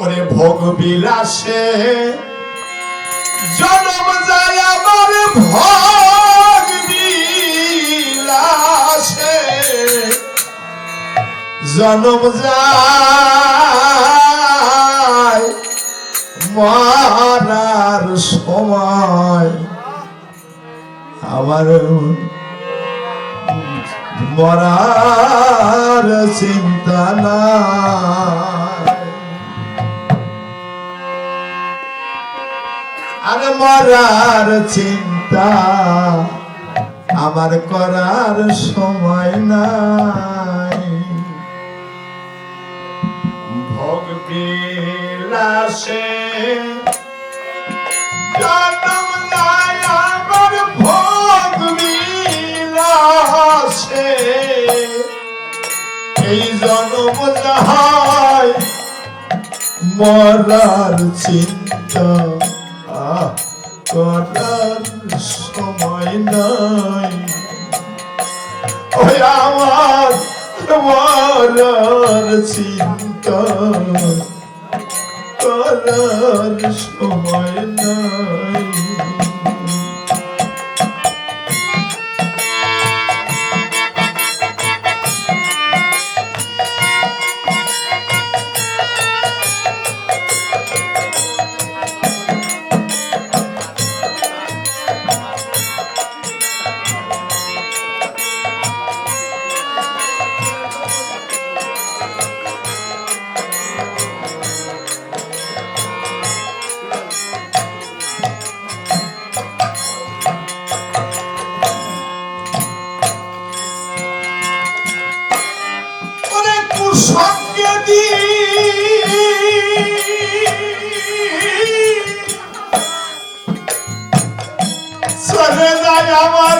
ওরে ভোগ বিলাসে। জনম যায় আমার ভোগ বিলাসে। জনম যায় মারার সময়। আমার মরার চিন্তা নাই। আর মরার চিন্তা আমার করার সময় নাই। ভোগ জনম এই জনম যায় মরার চিন্তা। করার সময় নাই। ওই আমার মরার চিন্তা। করার সময় নাই। ওরে দি চলে যায় আমার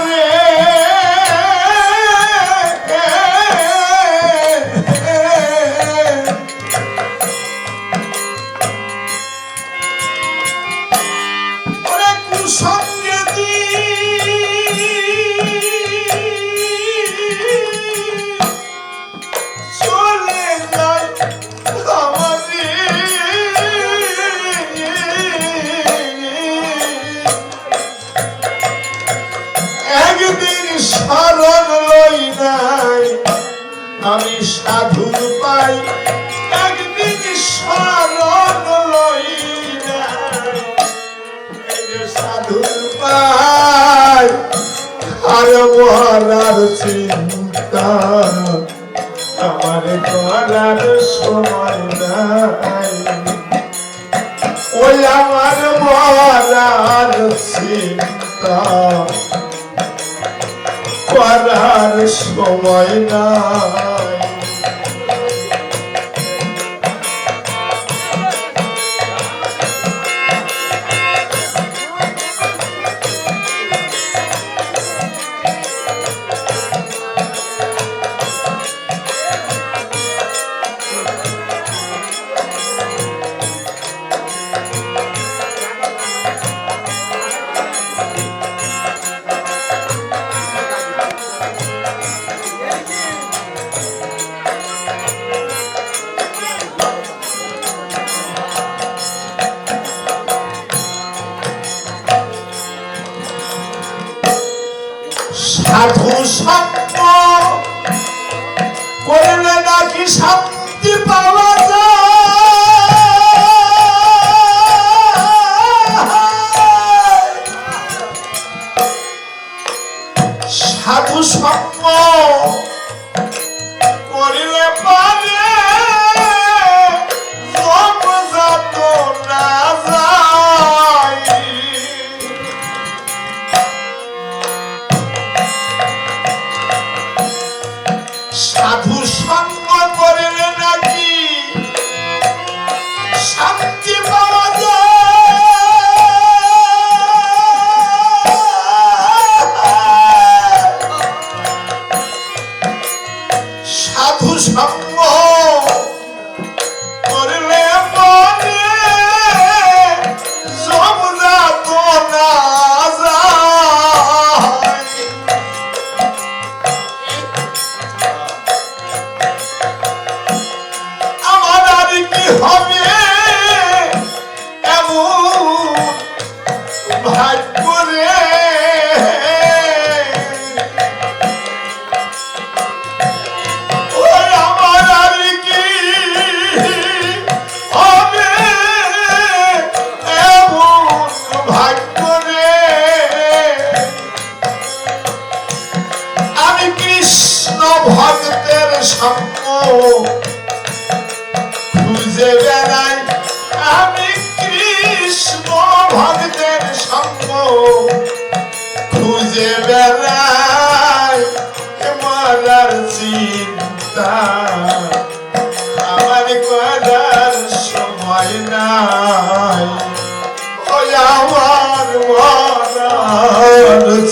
মহারার চিন্তা আমার করার সময় নাই। ওই আমার মরার চিন্তা করার সময় নাই।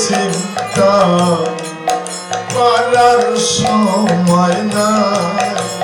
চিন্তা পারার সময় নাই।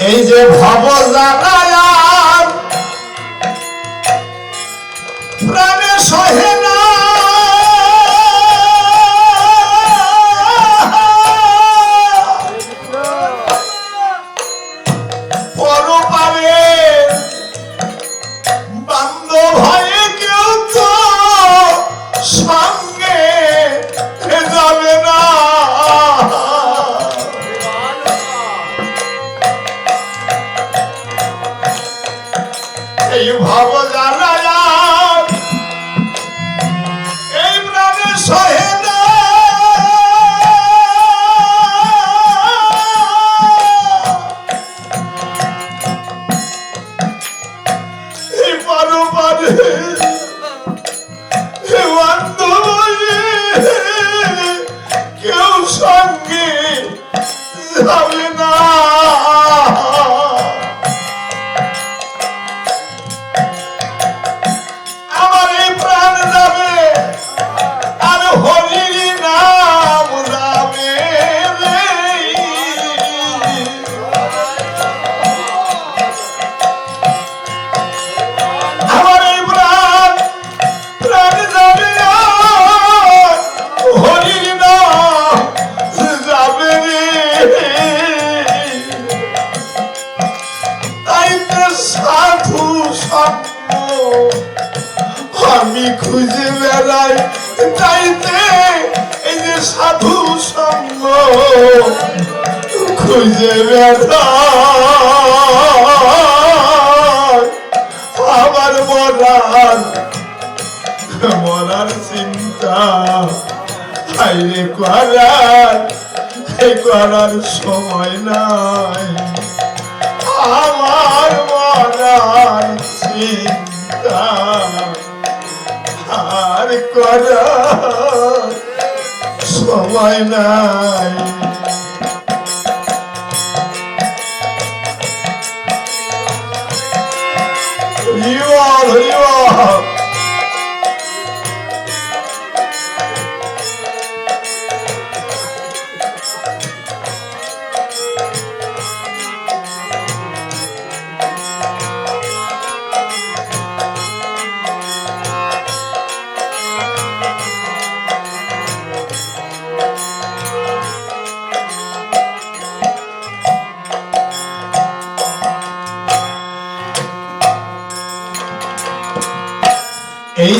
এই যে ভব জানায়ার সাধু আমি খুঁজে বেড়াই এই যে সাধু সঙ্গ খুঁজে আমার মরার চিন্তা। করার করার সময় নাই। আমার মরার চিন্তা আর করার সময় নাই হরিবল হরিবল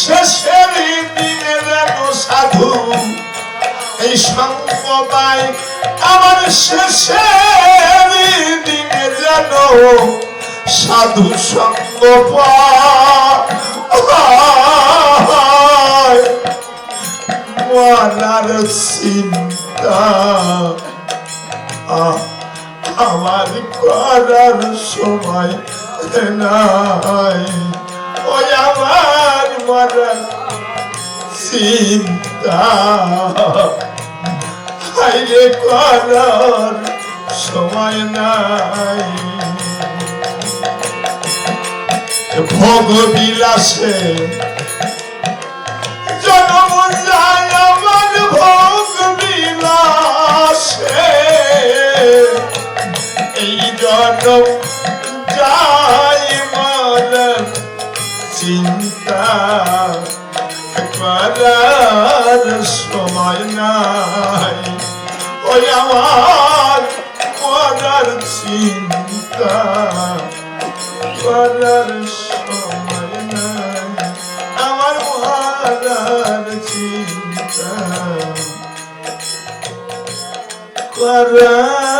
শেষের দিনে যেন সাধু। এই সম্প্রদায় আমার শেষের দিনে যেন সাধু সঙ্গ মনার চিন্তা আমার করার সময় নাই। ওই আমার মরার চিন্তা। হাইলে করার সময় নাই। ভোগ বিলাসে জনম যায় আমার ভোগ বিলাসে। এই জনম যাই মন চিন্তা করার সময় নাই ওই আমার মরার চিন্তা করার সময় নাই আমার মরার চিন্তা করার